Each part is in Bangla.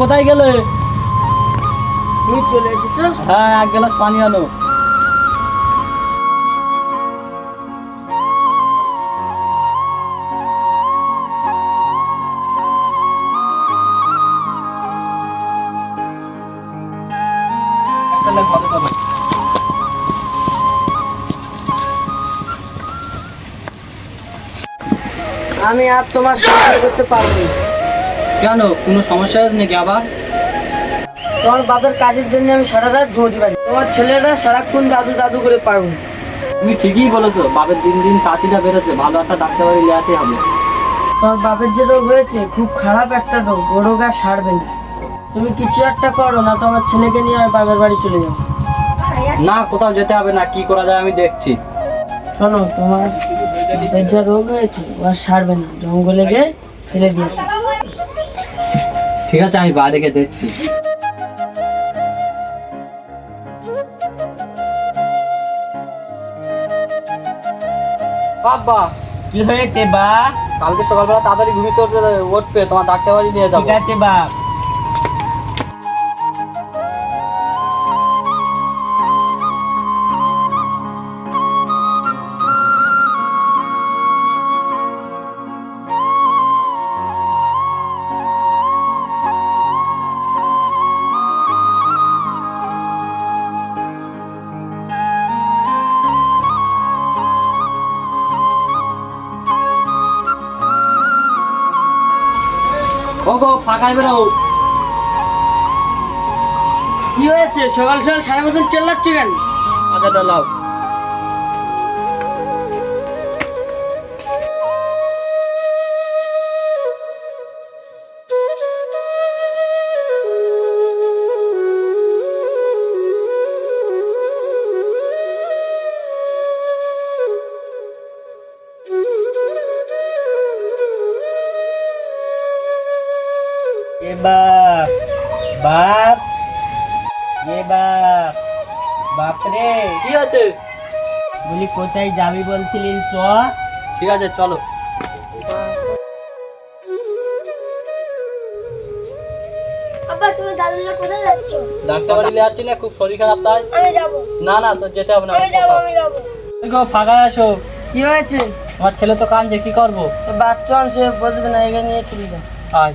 কোথায় গেলে তুমি চলে এসেছ হ্যাঁ এক গ্লাস পানি আনো। আমি আর তোমার সংসার করতে পারব না। কেন? কোনো সমস্যা আছে নাকি আবার? তোমার বাপের কাজের জন্য আমি সারা রাত ঘুমোতে পারি। তোমার ছেলেরা সারাক্ষণ দাদু দাদু করে পারব তুমি ঠিকই বলেছ বাপের দিন দিন কাশিটা বেড়েছে ভালো একটা ডাক্তার বাড়ি লেয়াতে হবে। তোমার বাপের যে রোগ হয়েছে খুব খারাপ একটা রোগ ও রোগ আর সারবে না। তুমি কিছু একটা করো না তোমার ছেলেকে নিয়ে আমি বাপের বাড়ি চলে যাব। না কোথাও যেতে হবে না কি করা যায় আমি দেখছি। শোনো তোমার যা রোগ হয়েছে ও আর সারবে না জঙ্গলে গিয়ে ফেলে দিয়েছে ঠিক আছে আমি বাইরে গিয়ে দেখছি। বাবা কি হয়েছে বা? কালকে সকালবেলা তাড়াতাড়ি ঘুমিয়ে উঠবে উঠবে তোমার ডাক্তার বাড়ি নিয়ে যাব। ঠিক আছে বাপ ওগো ফাঁকায় বেরো। কি হয়েছে? সকাল সকাল সারা বছর চেল্লাচ্ছ কেন? আচ্ছা লাও বাপ বাপ এ বাপ বাপরে কি আছে? বলি কোথায় যাবি বলছিলিস চ ঠিক আছে চলো। আব্বা তুমি দাদুলা কোথায় যাচ্ছ? ডাক্তার বাড়ি যাচ্ছি না খুব শরীর খারাপ তাই। আমি যাব। না না তো যেতে হবে না আমি যাব আমি যাব। গো আসো কি হয়েছে? আমার ছেলে তো কাঁদছে কি করব? তো বাচ্চা সে বলবে না এগিয়ে নিয়ে চলে যাও আয়।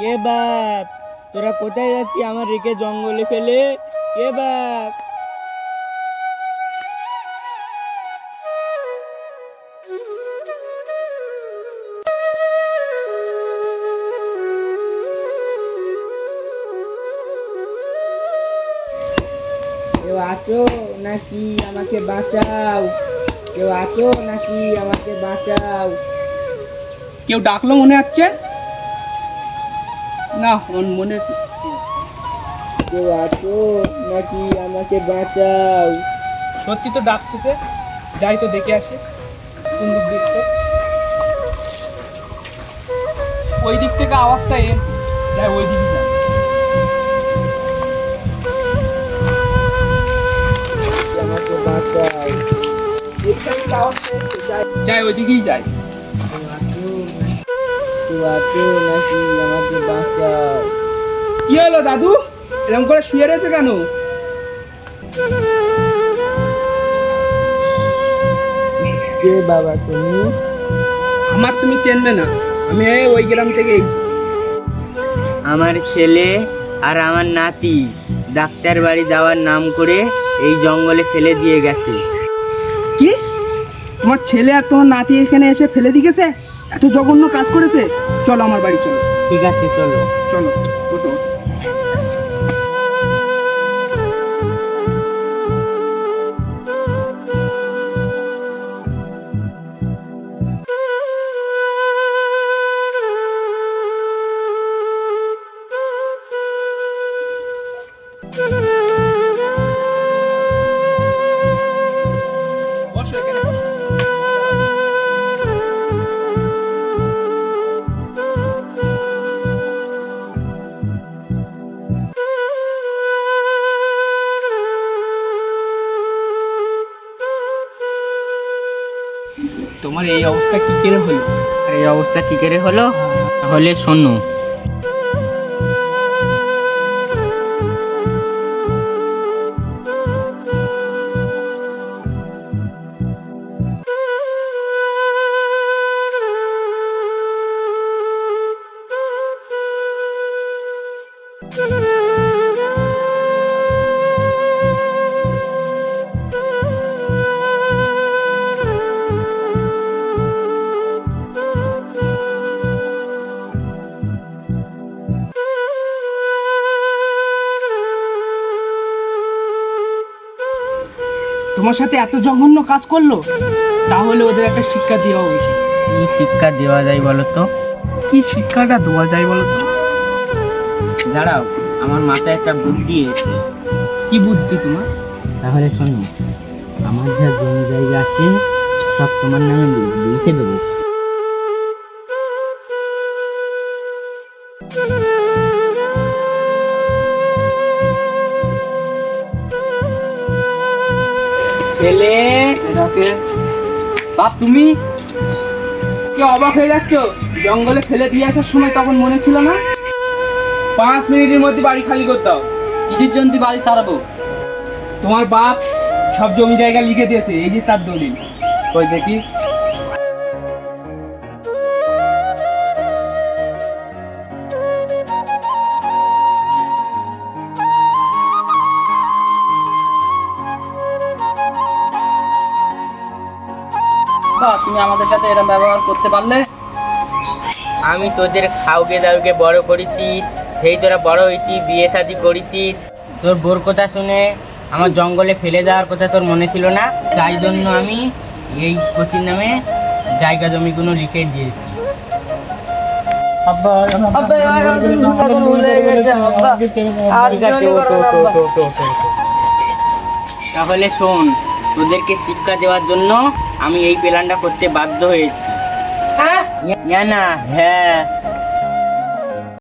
এ বাপ, তোরা কোথায় যাচ্ছি আমার রেখে জঙ্গলে ফেলে। এ বাপ। কেউ আছো নাকি আমাকে বাঁচাও? কেউ আছো নাকি আমাকে বাঁচাও? কেউ ডাকলো মনে হচ্ছে? না ওর মনে কেউ আছো নাকি আমাকে বাঁচাও? সত্যি তো ডাকতেছে যাই তো দেখে আসে কোন দিক দেখতে ওই দিক থেকে আওয়াজটা এর যাই ওই দিকে যাই ওই দিকেই যাই। কি হলো দাদু? এরকম করে শুয়ে রয়েছে কেন? কে বাবা তুমি? আমার তুমি চেনবে না। আমি ওই গ্রাম থেকে এসেছি। আমার ছেলে আর আমার নাতি ডাক্তার বাড়ি যাওয়ার নাম করে এই জঙ্গলে ফেলে দিয়ে গেছে। কি? তোমার ছেলে আর তোমার নাতি এখানে এসে ফেলে দিয়ে গেছে? এত জঘন্য কাজ করেছে? চলো আমার বাড়ি চলো। ঠিক আছে চলো। চলো। এই অবস্থা কি করে হলো? এই অবস্থা কি করে হলো? তাহলে শোনো তোমার সাথে এত জঘন্য কাজ করল? তাহলে ওদের একটা শিক্ষা দেওয়া উচিত। কি শিক্ষা দেওয়া যায় বলো তো? কি শিক্ষাটা দেওয়া যায় বলো তো? দাঁড়াও আমার মাথায় একটা বুদ্ধি এসেছে। কি বুদ্ধি তোমার? তাহলে শোনো আমার যা জমি জায়গা আছে সব তোমার নামে লিখে দেবো। ছেলে। এটাকে বাপ তুমি? কে অবাক হয়ে যাচ্ছ? জঙ্গলে ফেলে দিয়ে আসার সময় তখন মনে ছিল না? পাঁচ মিনিটের মধ্যে বাড়ি খালি করতে হবে কিসের জন্য তুই বাড়ি সারাবো তোমার বাপ সব জমি জায়গা লিখে দিয়েছে এই যে তার দলিল। ওই দেখি। তুমি আমাদের সাথে এরকম ব্যবহার করতে পারলে? আমি তোদের খাওকে দাউকে বড় করেছি সেই তোরা বড় হয়েছি বিয়ে শাদি করেছি। তোর বোর কথা শুনে আমার জঙ্গলে ফেলে দেওয়ার কথা তোর মনে ছিল না? তাই জন্য আমি এই কোচির নামে জায়গা জমিগুলো লিখে দিয়েছি। তাহলে শোন তোদেরকে শিক্ষা দেওয়ার জন্য আমি এই প্ল্যানটা করতে বাধ্য হয়েছি। না হ্যাঁ।